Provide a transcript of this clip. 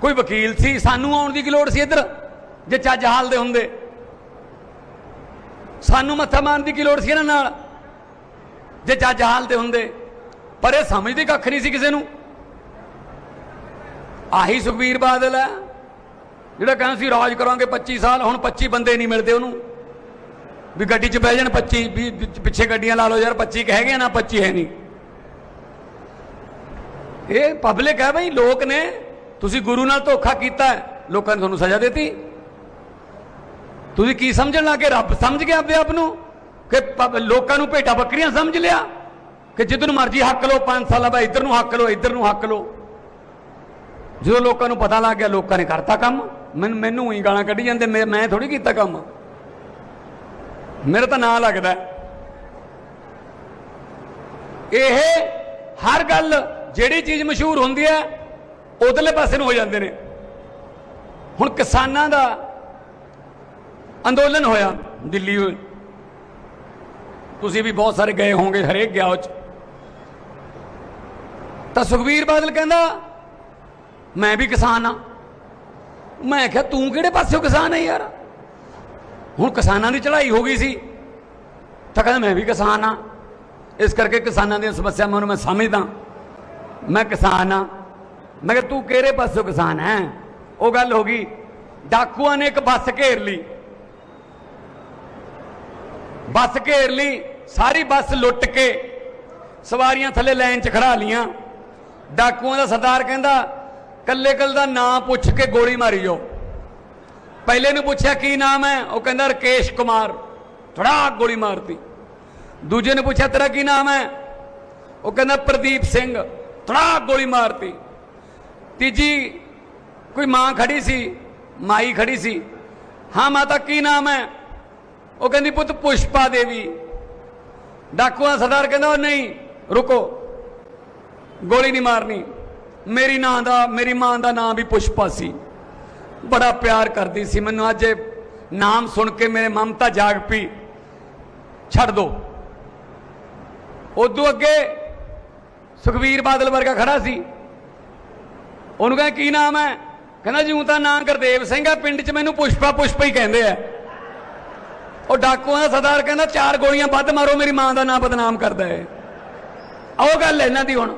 ਕੋਈ ਵਕੀਲ ਸੀ, ਸਾਨੂੰ ਆਉਣ ਦੀ ਕੀ ਲੋੜ ਸੀ ਇੱਧਰ? ਜੇ ਚੱਜ ਹਾਲ ਦੇ ਹੁੰਦੇ। ਸਾਨੂੰ ਮੱਥਾ ਮਾਰਨ ਦੀ ਕੀ ਲੋੜ ਸੀ ਇਹਨਾਂ ਨਾਲ? ਜੇ ਚੱਜ ਹਾਲ ਦੇ ਹੁੰਦੇ, ਪਰ ਇਹ ਸਮਝਦੇ ਕੱਖ ਨਹੀਂ ਸੀ ਕਿਸੇ ਨੂੰ। ਆਹੀ ਸੁਖਬੀਰ ਬਾਦਲ ਹੈ, ਜਿਹੜਾ ਕਹਿੰਦਾ ਸੀ, ਰਾਜ ਕਰਾਂਗੇ 25 ਸਾਲ। ਹੁਣ 25 ਬੰਦੇ ਨਹੀਂ ਮਿਲਦੇ ਉਹਨੂੰ। ਵੀ ਗੱਡੀ 'ਚ ਬਹਿ ਜਾਣ 25 ਵੀ ਪਿੱਛੇ ਗੱਡੀਆਂ ਲਾ ਲਓ ਯਾਰ 25 ਕੁ ਹੈਗੇ ਨਾ 25 ਹੈ ਨਹੀਂ। ਇਹ ਪਬਲਿਕ ਹੈ ਬਈ, ਲੋਕ ਨੇ। ਤੁਸੀਂ ਗੁਰੂ ਨਾਲ ਧੋਖਾ ਕੀਤਾ ਲੋਕਾਂ ਨੇ ਤੁਹਾਨੂੰ ਸਜ਼ਾ ਦਿੱਤੀ। ਤੁਸੀਂ ਕੀ ਸਮਝਣ ਲੱਗੇ ਰੱਬ ਸਮਝ ਗਿਆ ਆਪਣੇ ਆਪ ਨੂੰ ਕਿ ਲੋਕਾਂ ਨੂੰ ਭੇਟਾ ਬੱਕਰੀਆਂ ਸਮਝ ਲਿਆ ਕਿ ਜਿੱਧਰ ਮਰਜ਼ੀ ਹੱਕ ਲੋ 5 ਸਾਲਾਂ ਬਾਅਦ ਇੱਧਰ ਨੂੰ ਹੱਕ ਲੋ ਇੱਧਰ ਨੂੰ ਹੱਕ ਲੋ ਜਦੋਂ ਲੋਕਾਂ ਨੂੰ ਪਤਾ ਲੱਗ ਗਿਆ, ਲੋਕਾਂ ਨੇ ਕਰਤਾ ਕੰਮ, ਮੈਨੂੰ ਮੈਨੂੰ ਹੀ ਗਾਲਾਂ ਕੱਢੀ ਜਾਂਦੇ, ਮੈਂ- ਮੈਂ ਥੋੜੀ ਕੀਤਾ ਕੰਮ। ਮੇਰਾ ਤਾਂ ਨਾਂ ਲੱਗਦਾ ਇਹ ਹਰ ਗੱਲ ਜਿਹੜੀ ਚੀਜ਼ ਮਸ਼ਹੂਰ ਹੁੰਦੀ ਹੈ ਉਧਰਲੇ ਪਾਸੇ ਨੂੰ ਹੋ ਜਾਂਦੇ ਨੇ। ਹੁਣ ਕਿਸਾਨਾਂ ਦਾ ਅੰਦੋਲਨ ਹੋਇਆ, ਦਿੱਲੀ ਤੁਸੀਂ ਵੀ ਬਹੁਤ ਸਾਰੇ ਗਏ ਹੋਵੋਗੇ ਹਰੇਕ ਗਿਆ ਉਹ ਚ। ਤਾਂ ਸੁਖਬੀਰ ਬਾਦਲ ਕਹਿੰਦਾ, ਮੈਂ ਵੀ ਕਿਸਾਨ ਆ ਮੈਂ ਕਿਹਾ, ਤੂੰ ਕਿਹੜੇ ਪਾਸਿਓਂ ਕਿਸਾਨ ਹੈ ਯਾਰ? ਹੁਣ ਕਿਸਾਨਾਂ ਦੀ ਚੜ੍ਹਾਈ ਹੋ ਗਈ ਸੀ। ਤਾਂ ਕਹਿੰਦਾ, ਮੈਂ ਵੀ ਕਿਸਾਨ ਆ ਇਸ ਕਰਕੇ ਕਿਸਾਨਾਂ ਦੀਆਂ ਸਮੱਸਿਆਵਾਂ ਨੂੰ ਮੈਂ ਸਮਝਦਾ। ਮੈਂ ਕਿਸਾਨ ਆ ਮੈਂ ਕਿਹਾ ਤੂੰ ਕਿਹੜੇ ਪਾਸਿਓਂ ਕਿਸਾਨ ਹੈ? ਉਹ ਗੱਲ ਹੋ ਗਈ। ਡਾਕੂਆਂ ਨੇ ਇੱਕ ਬੱਸ ਘੇਰ ਲਈ। ਬੱਸ ਘੇਰ ਲਈ। ਸਾਰੀ ਬੱਸ ਲੁੱਟ ਕੇ ਸਵਾਰੀਆਂ ਥੱਲੇ ਲਾਈਨ 'ਚ ਖੜਾ ਲੀਆਂ। ਡਾਕੂਆਂ ਦਾ ਸਰਦਾਰ ਕਹਿੰਦਾ, ਕੱਲੇ ਕੱਲ ਦਾ ਨਾਂ ਪੁੱਛ ਕੇ ਗੋਲੀ ਮਾਰੀ ਜਾਓ। ਪਹਿਲੇ ਨੂੰ ਪੁੱਛਿਆ, ਕੀ ਨਾਮ ਹੈ? ਉਹ ਕਹਿੰਦਾ, ਰਕੇਸ਼ ਕੁਮਾਰ। ਥੜਾ ਗੋਲੀ ਮਾਰਤੀ। ਦੂਜੇ ਨੇ ਪੁੱਛਿਆ, ਤੇਰਾ ਕੀ ਨਾਮ ਹੈ? ਉਹ ਕਹਿੰਦਾ, ਪ੍ਰਦੀਪ ਸਿੰਘ। ਥੜਾ ਗੋਲੀ ਮਾਰਤੀ। ਤੀਜੀ ਕੋਈ ਮਾਂ ਖੜੀ ਸੀ, ਮਾਈ ਖੜੀ ਸੀ। ਹਾਂ ਮਾਤਾ, ਕੀ ਨਾਮ ਹੈ? ਉਹ ਕਹਿੰਦੀ, ਪੁੱਤ ਪੁਸ਼ਪਾ ਦੇਵੀ। ਡਾਕੂਆਂ ਸਰਦਾਰ ਕਹਿੰਦਾ, ਉਹ ਨਹੀਂ, ਰੁਕੋ। ਗੋਲੀ ਨਹੀਂ ਮਾਰਨੀ। ਮੇਰੀ ਨਾਂ ਦਾ, ਮੇਰੀ ਮਾਂ ਦਾ ਨਾਮ ਵੀ ਪੁਸ਼ਪਾ ਸੀ। ਬੜਾ ਪਿਆਰ ਕਰਦੀ ਸੀ। ਮੈਨੂੰ ਅੱਜ ਇਹ ਨਾਮ ਸੁਣ ਕੇ ਮੇਰੇ ਮਮਤਾ ਜਾਗ ਪਈ। ਛੱਡ ਦੋ। ਉਦੋਂ ਅੱਗੇ ਸੁਖਵੀਰ ਬਾਦਲ ਵਰਗਾ ਖੜਾ ਸੀ। ਉਹਨੂੰ ਕਹਿੰਦਾ ਕੀ ਨਾਮ ਹੈ? ਕਹਿੰਦਾ ਜੀ ਉਹ ਤਾਂ ਨਾਂ ਗੁਰਦੇਵ ਸਿੰਘ ਆ ਪਿੰਡ 'ਚ ਮੈਨੂੰ ਪੁਸ਼ਪਾ ਪੁਸ਼ਪਾ ਹੀ ਕਹਿੰਦੇ ਆ। ਉਹ ਡਾਕੂਆਂ ਦਾ ਸਰਦਾਰ ਕਹਿੰਦਾ, ਚਾਰ ਗੋਲੀਆਂ ਵੱਧ ਮਾਰੋ, ਮੇਰੀ ਮਾਂ ਦਾ ਨਾਂ ਬਦਨਾਮ ਕਰਦਾ ਹੈ ਆਓ ਗੱਲ ਇਹਨਾਂ ਦੀ ਹੁਣ।